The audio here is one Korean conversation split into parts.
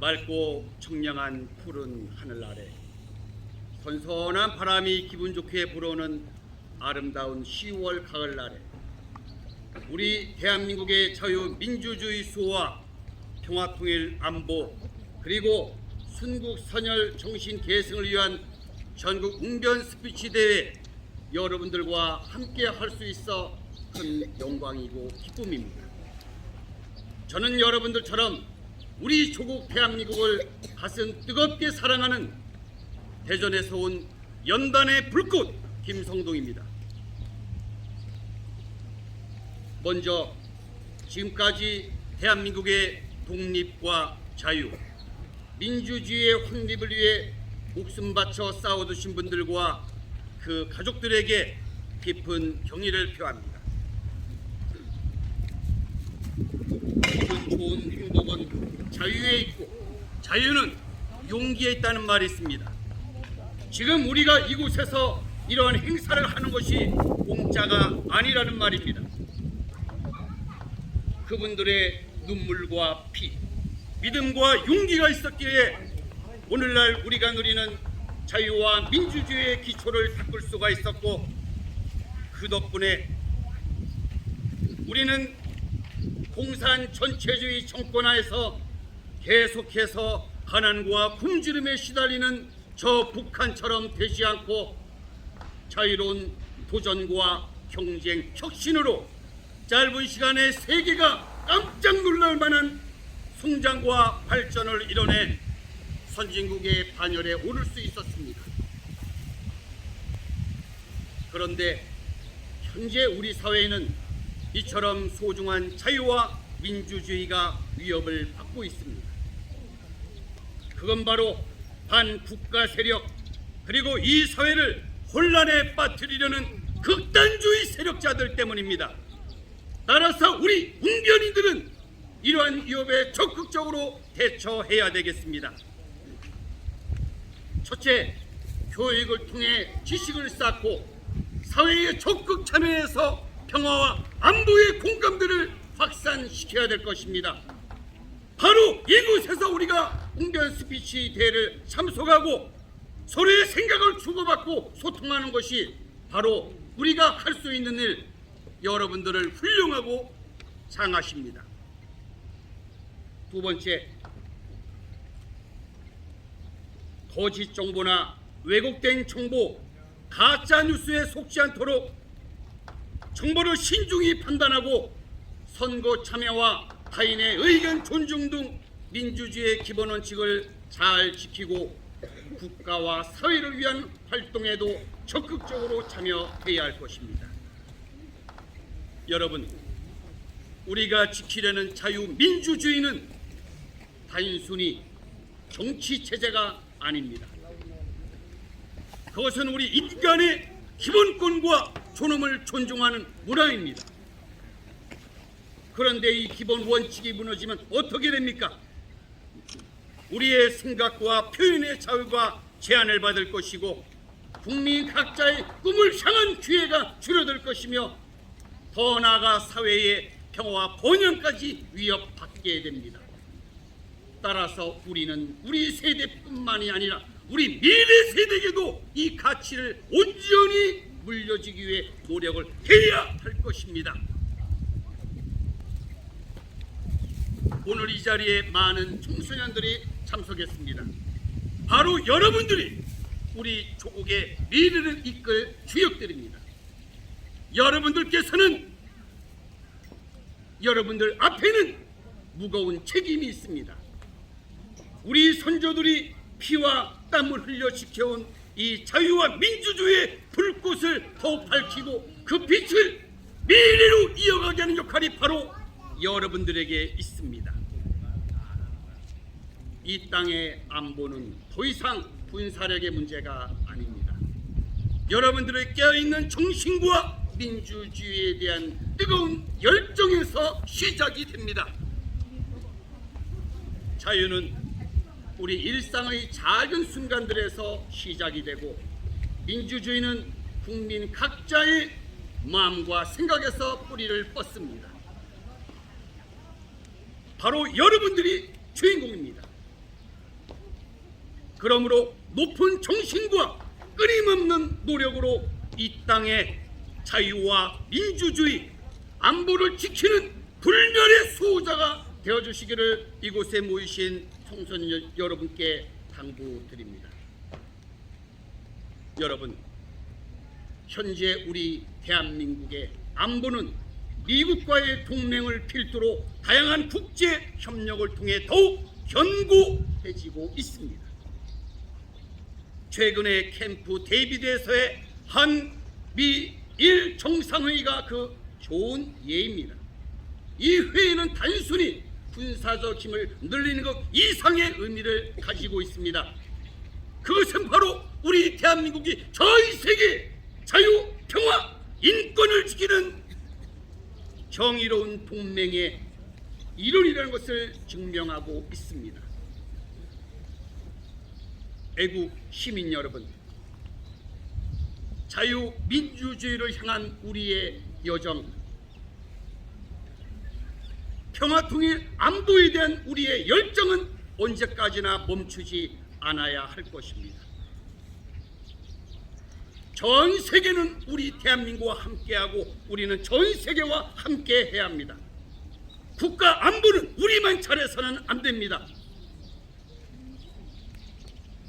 맑고 청량한 푸른 하늘 아래 선선한 바람이 기분 좋게 불어오는 아름다운 10월 가을 날에 우리 대한민국의 자유민주주의 수호와 평화통일 안보 그리고 순국 선열 정신 계승을 위한 전국 웅변 스피치 대회 여러분들과 함께 할 수 있어 큰 영광이고 기쁨입니다. 저는 여러분들처럼 우리 조국 대한민국을 가슴 뜨겁게 사랑하는 대전에서 온 연단의 불꽃 김성동입니다. 먼저 지금까지 대한민국의 독립과 자유, 민주주의의 확립을 위해 목숨 바쳐 싸워두신 분들과 그 가족들에게 깊은 경의를 표합니다. 기분 좋은 행복은 자유에 있고 자유는 용기에 있다는 말이 있습니다. 지금 우리가 이곳에서 이러한 행사를 하는 것이 공짜가 아니라는 말입니다. 그분들의 눈물과 피, 믿음과 용기가 있었기에 오늘날 우리가 누리는 자유와 민주주의의 기초를 닦을 수가 있었고 그 덕분에 우리는 공산 전체주의 정권하에서 계속해서 가난과 굶주림에 시달리는 저 북한처럼 되지 않고 자유로운 도전과 경쟁, 혁신으로 짧은 시간에 세계가 깜짝 놀랄 만한 성장과 발전을 이뤄내 선진국의 반열에 오를 수 있었습니다. 그런데 현재 우리 사회에는 이처럼 소중한 자유와 민주주의가 위협을 받고 있습니다. 그건 바로 반국가 세력 그리고 이 사회를 혼란에 빠뜨리려는 극단주의 세력자들 때문입니다. 따라서 우리 웅변인들은 이러한 위협에 적극적으로 대처해야 되겠습니다. 첫째, 교육을 통해 지식을 쌓고 사회에 적극 참여해서 평화와 안보의 공감대를 확산시켜야 될 것입니다. 바로 이곳에서 우리가 웅변 스피치 대회를 참석하고 서로의 생각을 주고받고 소통하는 것이 바로 우리가 할 수 있는 일, 여러분들을 훌륭하고 장하십니다. 두 번째, 거짓 정보나 왜곡된 정보, 가짜 뉴스에 속지 않도록 정보를 신중히 판단하고 선거 참여와 타인의 의견 존중 등 민주주의의 기본 원칙을 잘 지키고 국가와 사회를 위한 활동에도 적극적으로 참여해야 할 것입니다. 여러분, 우리가 지키려는 자유민주주의는 단순히 정치 체제가 아닙니다. 그것은 우리 인간의 기본권과 존엄을 존중하는 문화입니다. 그런데 이 기본 원칙이 무너지면 어떻게 됩니까? 우리의 생각과 표현의 자유가 제한을 받을 것이고 국민 각자의 꿈을 향한 기회가 줄어들 것이며 더 나아가 사회의 평화와 번영까지 위협받게 됩니다. 따라서 우리는 우리 세대뿐만이 아니라 우리 미래 세대에게도 이 가치를 온전히 물려주기 위해 노력을 해야 할 것입니다. 오늘 이 자리에 많은 청소년들이 참석했습니다. 바로 여러분들이 우리 조국의 미래를 이끌 주역들입니다. 여러분들께서는 여러분들 앞에는 무거운 책임이 있습니다. 우리 선조들이 피와 땀을 흘려 지켜온 이 자유와 민주주의의 불꽃을 더욱 밝히고 그 빛을 미래로 이어가게 하는 역할이 바로 여러분들에게 있습니다. 이 땅의 안보는 더 이상 군사력의 문제가 아닙니다. 여러분들의 깨어있는 정신과 민주주의에 대한 뜨거운 열정에서 시작이 됩니다. 자유는 우리 일상의 작은 순간들에서 시작이 되고 민주주의는 국민 각자의 마음과 생각에서 뿌리를 뻗습니다. 바로 여러분들이 주인공입니다. 그러므로 높은 정신과 끊임없는 노력으로 이 땅의 자유와 민주주의, 안보를 지키는 불멸의 수호자가 되어주시기를 이곳에 모이신 여- 여러분께 당부드립니다. 여러분, 현재 우리 대한민국의 안보는 미국과의 동맹을 필두로 다양한 국제 협력을 통해 더욱 견고해지고 있습니다. 최근에 캠프 데이비드에서의 한 미일 정상회의가 그 좋은 예입니다. 이 회의는 단순히 군사적 힘을 늘리는 것 이상의 의미를 가지고 있습니다. 그것은 바로 우리 대한민국이 전 세계 자유, 평화, 인권을 지키는 정의로운 동맹의 일원이라는 것을 증명하고 있습니다. 애국 시민 여러분, 자유 민주주의를 향한 우리의 여정, 평화 통일 안보에 대한 우리의 열정은 언제까지나 멈추지 않아야 할 것입니다. 전 세계는 우리 대한민국과 함께하고 우리는 전 세계와 함께해야 합니다. 국가 안보는 우리만 잘해서는 안 됩니다.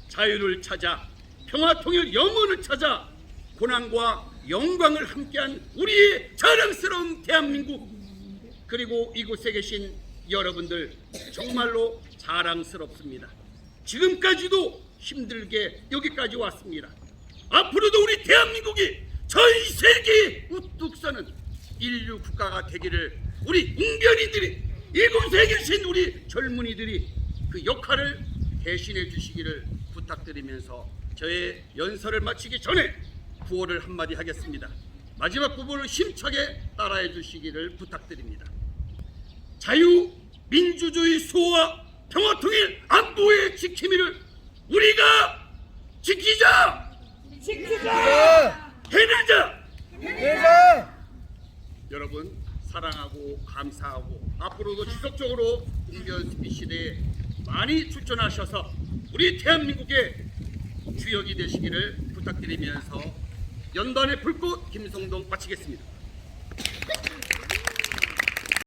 자유를 찾아 평화 통일 영원을 찾아 고난과 영광을 함께한 우리의 자랑스러운 대한민국 그리고 이곳에 계신 여러분들 정말로 자랑스럽습니다. 지금까지도 힘들게 여기까지 왔습니다. 앞으로도 우리 대한민국이 전 세계에 우뚝 서는 인류 국가가 되기를 우리 웅변이들이 이곳에 계신 우리 젊은이들이 그 역할을 대신해 주시기를 부탁드리면서 저의 연설을 마치기 전에 구호를 한마디 하겠습니다. 마지막 부분을 힘차게 따라해 주시기를 부탁드립니다. 자유, 민주주의 수호와 평화통일 안보의 지킴이를 우리가 지키자! 지키자! 해내자! 해자! 여러분 사랑하고 감사하고 앞으로도 지속적으로 공변 스피시대에 많이 출전하셔서 우리 대한민국의 주역이 되시기를 부탁드리면서 연단의 불꽃 김성동 마치겠습니다.